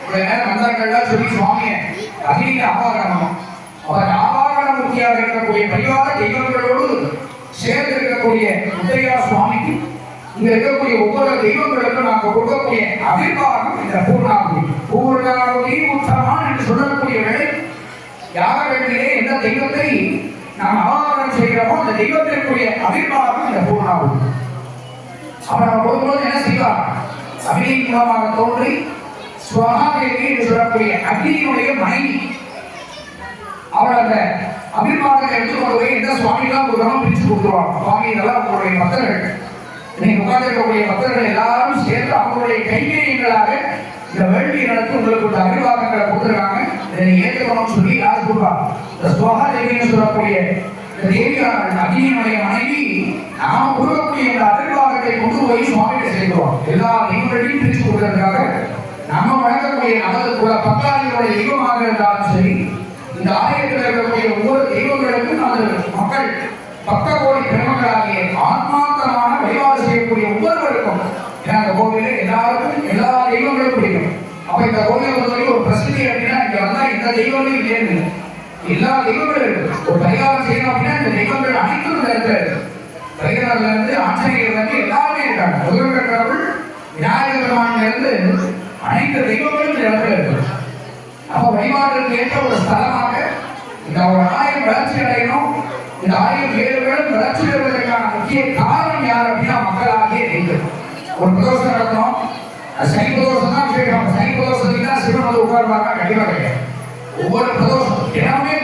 இவ்வளவு நேரம் மந்திரங்கள்லாம் சொல்லி சுவாமியை அகிலிங்க ஆவாகரணம் அவர் ஆவாகன மூர்த்தியாக இருக்கக்கூடிய பரிவார தெய்வங்களோடு சேர்ந்து இருக்கக்கூடிய முத்தையா சுவாமிக்கு இங்க இருக்கக்கூடிய ஒவ்வொரு தெய்வங்களுக்கும் நாங்கள் கொடுக்கக்கூடிய அபிர்வாகம் இந்த பூர்ணாகுதி பூர்ணாகுதி உத்தமான் என்று சொல்லக்கூடிய வேளை யாகங்களிலே எந்த தெய்வத்தை நாம் ஆவாகனம் செய்கிறோமோ அந்த தெய்வத்திற்குரிய அபிர்வாகம் இந்த பூர்ணாகுதி அவர் நம்ம என்ன செய்வார்? அக்னியின் மூலமாக தோன்றி சுவகாதேவி என்று சொல்லக்கூடிய அக்னியினுடைய மனைவி. அவர் அந்த அபிர்வாதத்தை எடுத்துக்கொண்டு போய் எந்த ஒரு தவம் பிரித்து கொடுத்துருவாங்க. சுவாமி இதெல்லாம் உங்களுடைய பக்தர்கள். இன்னைக்கு உட்கார்ந்து இருக்கக்கூடிய பக்தர்கள் எல்லாரும் சேர்ந்து அவங்களுடைய கைங்கரியங்களாக இந்த வேள்வி நடத்தி உங்களுக்கு ஒரு அபிர்வாதங்களை கொடுத்துருக்காங்க. இதை ஏற்றுக்கணும்னு சொல்லி யார் கொடுப்பாங்க? இந்த சுவகாதேவின்னு சொல்லக்கூடிய இந்த தேவியான அக்னியினுடைய மனைவி நாம் கொடுக்கக்கூடிய இந்த அபிர்வாதத்தை கொண்டு போய் சுவாமியை சேர்க்கிறோம் எல்லா தெய்வங்களையும் பிரித்து கொடுக்கறதுக்காக வழங்கக்கூடிய தெய்வமாக இருந்தாலும் சரி இந்த ஆலயத்தில் இருக்கக்கூடிய ஒவ்வொரு தெய்வங்களுக்கும் நமது மக்கள் பக்த கோடி பெருமக்களாகிய ஆத்மார்த்தமான வழிபாடு செய்யக்கூடிய ஒவ்வொருவருக்கும் ஏன்னா அந்த கோவிலில் எல்லாருக்கும் எல்லா தெய்வங்களும் பிடிக்கும். அப்ப இந்த கோவிலை பொறுத்தவரைக்கும் ஒரு பிரசித்தி அப்படின்னா இங்க வந்தா இந்த தெய்வமே இல்லைன்னு. எல்லா தெய்வங்களும் இருக்கு. ஒரு பரிகாரம் செய்யணும் அப்படின்னா இந்த தெய்வங்கள் அனைத்தும் இந்த இடத்துல இருக்கு. பரிகாரம்ல இருந்து ஆஞ்சநேயர் வந்து எல்லாருமே இருக்காங்க. முதல்வர் கடவுள் விநாயகர் பெருமான்ல இருந்து அனைத்து தெய்வங்களும் இந்த இடத்துல இருக்கு அப்ப வழிபாட்டுக்கு ஏற்ற ஒரு ஸ்தலமாக இந்த ஒரு ஆலயம் வளர்ச்சி அடையணும். இந்த ஆலயம் ஏழு பேரும் வளர்ச்சி பெறுவதற்கான முக்கிய காரணம் யார் அப்படின்னா மக்களாகிய தெய்வம். ஒரு பிரதோஷம் நடத்தணும் சனி பிரதோஷம் தான் கேட்கணும் சனி பிரதோஷத்துக்கு தான் சிவன் வந்து உட்காருவாங்க கண்டிப்பாக கிடையாது. ஒவ்வொரு பிரதோஷம் எல்லாமே